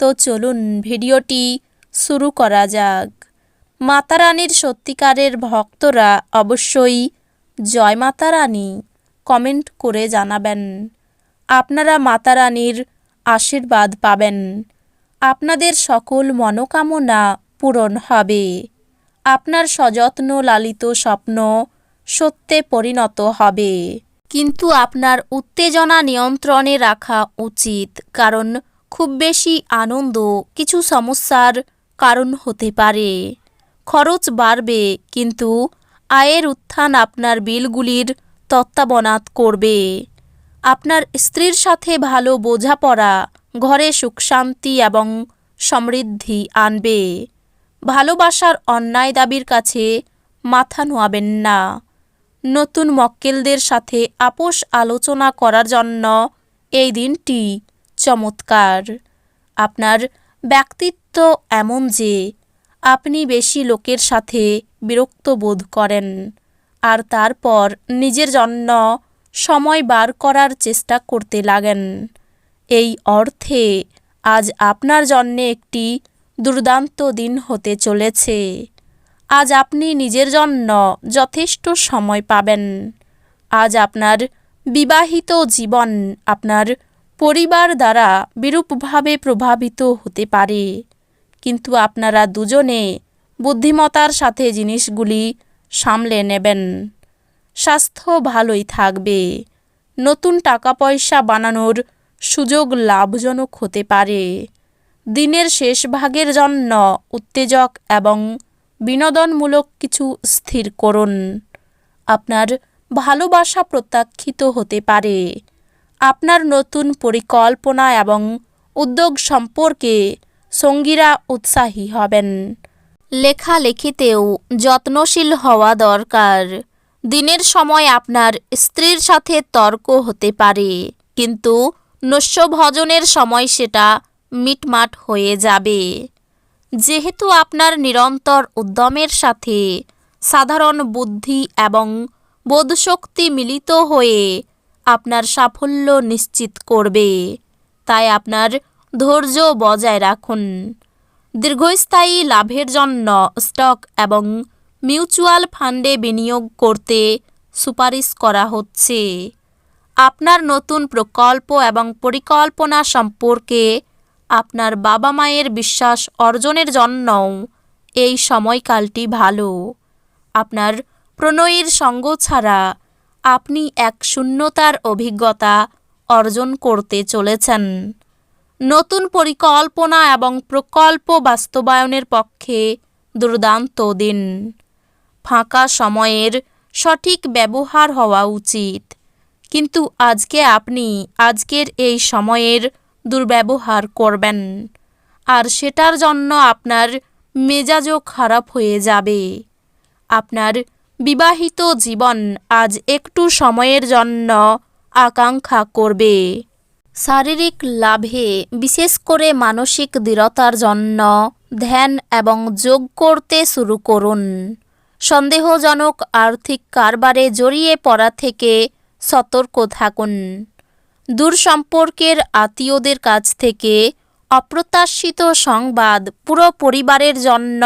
তো চলুন ভিডিওটি শুরু করা যাক। মাতা রানীর সত্যিকারের ভক্তরা অবশ্যই জয় মাতা রানী কমেন্ট করে জানাবেন। আপনারা মাতা রানীর আশীর্বাদ পাবেন। আপনাদের সকল মনোকামনা পূরণ হবে। আপনার সযত্ন লালিত স্বপ্ন সত্যে পরিণত হবে। কিন্তু আপনার উত্তেজনা নিয়ন্ত্রণে রাখা উচিত, কারণ খুব বেশি আনন্দ, কিছু সমস্যার কারণ হতে পারে। খরচ বাড়বে, কিন্তু আয়ের উত্থান আপনার বিলগুলির তত্ত্বাবনাত করবে। আপনার স্ত্রীর সাথে ভালো বোঝাপড়া, ঘরে সুখ শান্তি এবং সমৃদ্ধি আনবে। ভালোবাসার অন্যায় দাবির কাছে মাথা নোয়াবেন না। নতুন মক্কেলদের সাথে আপোষ আলোচনা করার জন্য এই দিনটি চমৎকার। আপনার ব্যক্তিত্ব এমন যে, আপনি বেশি লোকের সাথে বিরক্ত বোধ করেন আর তারপর নিজের জন্য সময় বার করার চেষ্টা করতে লাগেন। এই অর্থে আজ আপনার জন্যে একটি দুর্দান্ত দিন হতে চলেছে। আজ আপনি নিজের জন্য যথেষ্ট সময় পাবেন। আজ আপনার বিবাহিত জীবন আপনার পরিবার দ্বারা বিরূপভাবে প্রভাবিত হতে পারে। কিন্তু আপনারা দুজনে বুদ্ধিমতার সাথে জিনিসগুলি সামলে নেবেন। স্বাস্থ্য ভালোই থাকবে। নতুন টাকা পয়সা বানানোর সুযোগ লাভজনক হতে পারে। দিনের শেষ ভাগের জন্য উত্তেজক এবং বিনোদনমূলক কিছু স্থির করুন। আপনার ভালোবাসা প্রত্যাখ্যিত হতে পারে। আপনার নতুন পরিকল্পনা এবং উদ্যোগ সম্পর্কে সঙ্গীরা উৎসাহী হবেন। লেখালেখিতেও যত্নশীল হওয়া দরকার। দিনের সময় আপনার স্ত্রীর সাথে তর্ক হতে পারে, কিন্তু নস্যভজনের সময় সেটা মিটমাট হয়ে যাবে। যেহেতু আপনার নিরন্তর উদ্যমের সাথে সাধারণ বুদ্ধি এবং বোধশক্তি মিলিত হয়ে আপনার সাফল্য নিশ্চিত করবে। তাই আপনার ধৈর্য বজায় রাখুন। দীর্ঘস্থায়ী লাভের জন্য স্টক এবং মিউচুয়াল ফান্ডে বিনিয়োগ করতে সুপারিশ করা হচ্ছে। আপনার নতুন প্রকল্প এবং পরিকল্পনা সম্পর্কে আপনার বাবা মায়ের বিশ্বাস অর্জনের জন্যও এই সময়কালটি ভালো। আপনার প্রণয়ীর সঙ্গ ছাড়া আপনি এক শূন্যতার অভিজ্ঞতা অর্জন করতে চলেছেন। নতুন পরিকল্পনা এবং প্রকল্প বাস্তবায়নের পক্ষে দুর্দান্ত দিন। ফাঁকা সময়ের সঠিক ব্যবহার হওয়া উচিত। কিন্তু আজকে আপনি আজকের এই সময়ের দুর্ব্যবহার করবেন। আর সেটার জন্য আপনার মেজাজও খারাপ হয়ে যাবে। আপনার বিবাহিত জীবন আজ একটু সময়ের জন্য আকাঙ্ক্ষা করবে। শারীরিক লাভে বিশেষ করে মানসিক দৃঢ়তার জন্য ধ্যান এবং যোগ করতে শুরু করুন। সন্দেহজনক আর্থিক কারবারে জড়িয়ে পড়া থেকে সতর্ক থাকুন। দূর সম্পর্কের আত্মীয়দের কাছ থেকে অপ্রত্যাশিত সংবাদ পুরো পরিবারের জন্য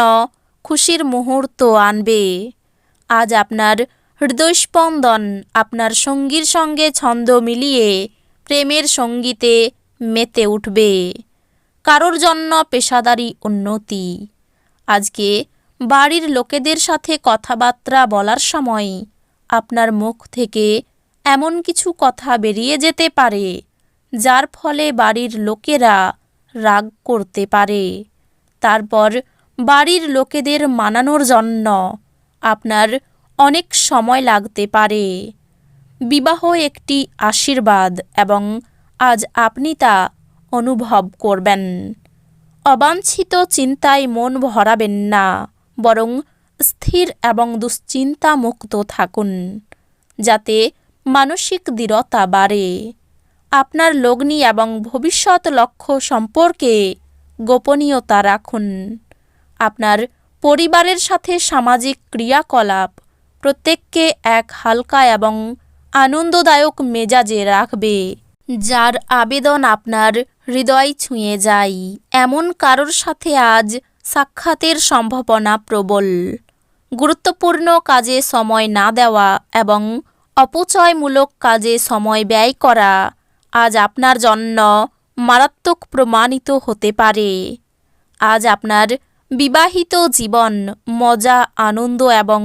খুশির মুহূর্ত আনবে। আজ আপনার হৃদয়স্পন্দন আপনার সঙ্গীর সঙ্গে ছন্দ মিলিয়ে প্রেমের সঙ্গীতে মেতে উঠবে। কারোর জন্য পেশাদারি উন্নতি। আজকে বাড়ির লোকেদের সাথে কথাবার্তা বলার সময় আপনার মুখ থেকে এমন কিছু কথা বেরিয়ে যেতে পারে, যার ফলে বাড়ির লোকেরা রাগ করতে পারে। তারপর বাড়ির লোকেদের মানানোর জন্য আপনার অনেক সময় লাগতে পারে। বিবাহ একটি আশীর্বাদ এবং আজ আপনি তা অনুভব করবেন। অবাঞ্ছিত চিন্তায় মন ভরাবেন না, বরং স্থির এবং দুশ্চিন্তা মুক্ত থাকুন, যাতে মানসিক দৃঢ়তা বাড়ে। আপনার লগ্নি এবং ভবিষ্যৎ লক্ষ্য সম্পর্কে গোপনীয়তা রাখুন। আপনার পরিবারের সাথে সামাজিক ক্রিয়াকলাপ। প্রত্যেককে এক হালকা এবং আনন্দদায়ক মেজাজে রাখবে, যার আবেদন আপনার হৃদয় ছুঁয়ে যায়। এমন কারোর সাথে আজ সাক্ষাতের সম্ভাবনা প্রবল। গুরুত্বপূর্ণ কাজে সময় না দেওয়া এবং অপচয়মূলক কাজে সময় ব্যয় করা আজ আপনার জন্য মারাত্মক প্রমাণিত হতে পারে। আজ আপনার বিবাহিত জীবন, মজা, আনন্দ এবং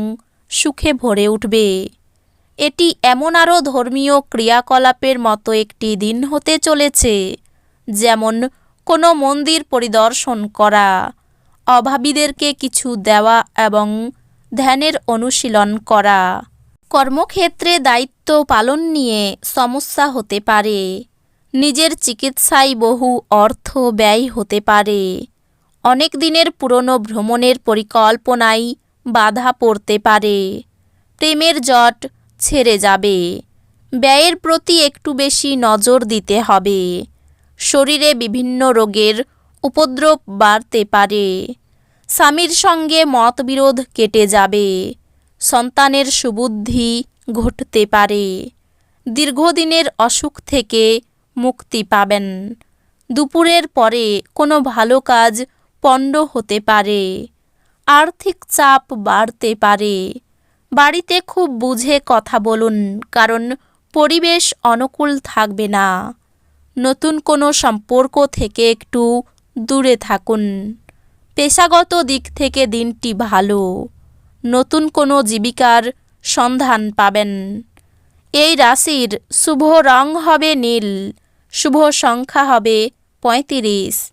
সুখে ভরে উঠবে। এটি এমন আরও ধর্মীয় ক্রিয়াকলাপের মতো একটি দিন হতে চলেছে, যেমন কোনো মন্দির পরিদর্শন করা, অভাবীদেরকে কিছু দেওয়া এবং ধ্যানের অনুশীলন করা। কর্মক্ষেত্রে দায়িত্ব পালন নিয়ে সমস্যা হতে পারে, নিজের চিকিৎসায় বহু অর্থ ব্যয় হতে পারে। অনেক দিনের পুরনো ভ্রমণের পরিকল্পনাই বাধা পড়তে পারে। প্রেমের জট ছেড়ে যাবে। ব্যয়ের প্রতি একটু বেশি নজর দিতে হবে। শরীরে বিভিন্ন রোগের উপদ্রব বাড়তে পারে। স্বামীর সঙ্গে মতবিরোধ কেটে যাবে। সন্তানের সুবুদ্ধি ঘটতে পারে। দীর্ঘদিনের অসুখ থেকে মুক্তি পাবেন। দুপুরের পরে কোনো ভালো কাজ পণ্ড হতে পারে। আর্থিক চাপ বাড়তে পারে। বাড়িতে খুব বুঝে কথা বলুন, কারণ পরিবেশ অনুকূল থাকবে না। নতুন কোনো সম্পর্ক থেকে একটু দূরে থাকুন। পেশাগত দিক থেকে দিনটি ভালো। নতুন কোনো জীবিকার সন্ধান পাবেন। এই রাশির শুভ রং হবে নীল, শুভ সংখ্যা হবে পঁয়ত্রিশ।